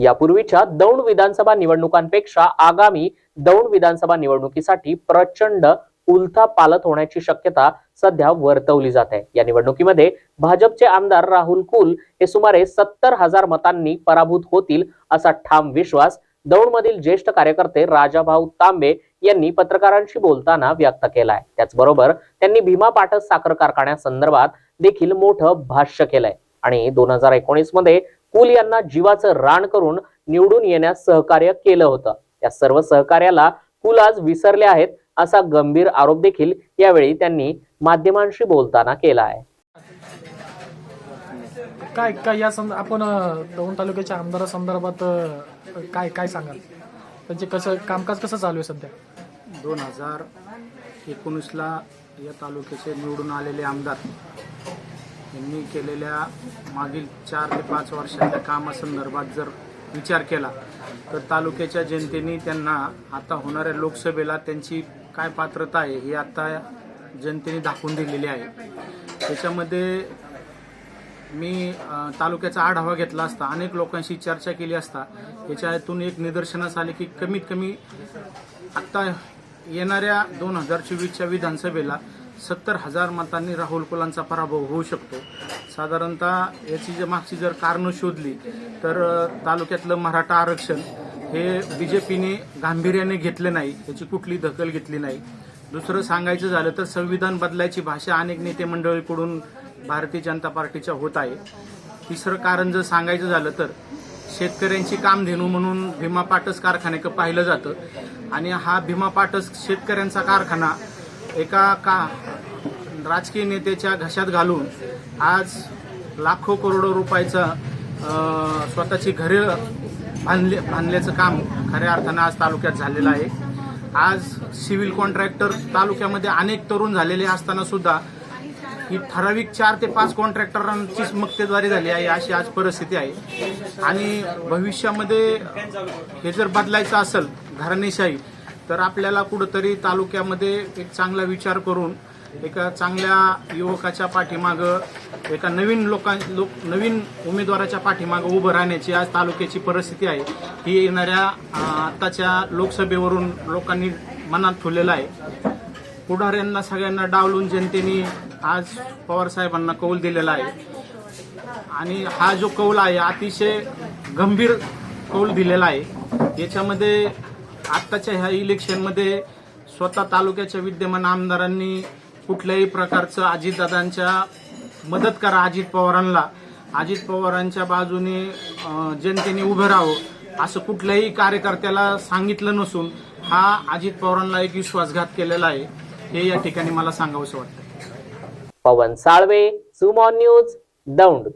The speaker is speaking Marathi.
यापूर्वीच्या दौंड विधानसभा निवडणुकांपेक्षा आगामी दौंड विधानसभा निवडणुकीसाठी प्रचंड उलथा पालत होण्याची शक्यता सध्या वर्तवली जात आहे. या निवडणुकीमध्ये भाजपचे आमदार राहुल कुल हे सुमारे सत्तर हजार मतांनी पराभूत होतील असा ठाम विश्वास दौंडमधील ज्येष्ठ कार्यकर्ते राजाभाऊ तांबे यांनी पत्रकारांशी बोलताना व्यक्त केलाय. त्याचबरोबर त्यांनी भीमा पाटस साखर कारखान्यासंदर्भात देखील मोठं भाष्य केलंय. आणि दोन हजार एकोणीसमध्ये कुल यांना जीवाचं रान करून निवडून येण्यास सहकार्य केलं होतं. त्या सर्व सहकार्याला कुल आज विसरले आहेत असा गंभीर आरोप देखील यावेळी त्यांनी माध्यमांशी बोलताना केला आहे. काय काय या संद आपण दौंड तालुक्याच्या आमदारासंदर्भात काय काय सांगाल? त्यांचे कसं कामकाज कसं चालू आहे सध्या? दोन हजार एकोणीसला या तालुक्याचे निवडून आलेले आमदार यांनी केलेल्या मागील चार ते पाच वर्षाच्या कामासंदर्भात जर विचार केला तर तालुक्याच्या जनतेने त्यांना आता होणाऱ्या लोकसभेला त्यांची काय पात्रता आहे हे आता जनतेने दाखवून दिलेली आहे. त्याच्यामध्ये मी तालुक्याचा आढावा घेतला असता अनेक लोकांशी चर्चा केली असता याच्यातून एक निदर्शनास आले की कमीत कमी आत्ता येणाऱ्या दोन हजार चोवीसच्या विधानसभेला सत्तर हजार मतांनी राहुल कुलांचा पराभव होऊ शकतो. साधारणतः याची जर मागची जर कारणं शोधली तर तालुक्यातलं मराठा आरक्षण हे बी जे पीने गांभीर्याने घेतलं नाही याची कुठली दखल घेतली नाही. दुसरं सांगायचं झालं तर संविधान बदलायची भाषा अनेक नेते मंडळीकडून भारतीय जनता पार्टीच्या होत आहे. तिसरं कारण जर सांगायचं झालं तर शेतकऱ्यांची कामधेनू म्हणून भीमा पाटस कारखान्याकडे पाहिलं जातं. आणि हा भीमा पाटस शेतकऱ्यांचा कारखाना एका का राजकीय नेत्याच्या घशात घालून आज लाखो करोडो रुपयाचं स्वतःची घरे बांधले बांधल्याचं काम खऱ्या अर्थानं आज तालुक्यात झालेलं आहे. आज सिव्हिल कॉन्ट्रॅक्टर तालुक्यामध्ये अनेक तरुण झालेले असताना सुद्धा ही ठराविक चार ते पाच कॉन्ट्रॅक्टरांचीच मक्तेद्वारी झाली आहे अशी आज परिस्थिती आहे. आणि भविष्यामध्ये हे जर बदलायचं असेल घराणेशाही तर आपल्याला कुठंतरी तालुक्यामध्ये एक चांगला विचार करून एका चांगल्या युवकाच्या पाठीमागं एका नवीन लोकां लोक नवीन उमेदवाराच्या पाठीमागं उभं राहण्याची आज तालुक्याची परिस्थिती आहे. ही येणाऱ्या आत्ताच्या लोकसभेवरून लोकांनी मनात ठेवलेलं आहे. पुढाऱ्यांना सगळ्यांना डावलून जनतेने आज पवार साहेबांना कौल दिलेला आहे. आणि हा जो कौल आहे अतिशय गंभीर कौल दिलेला आहे. याच्यामध्ये आत्ताच्या ह्या इलेक्शनमध्ये स्वतः तालुक्याच्या विद्यमान आमदारांनी कुठल्याही प्रकारचं अजितदादांच्या मदत करा अजित पवारांना. अजित पवारांच्या बाजूने जनतेने उभं राहावं असं कुठल्याही कार्यकर्त्याला सांगितलं नसून हा अजित पवारांना एक विश्वासघात केलेला आहे. हे या ठिकाणी मला सांगावंसं वाटतं. पवन साळवे सुमॉन न्यूज दौंड.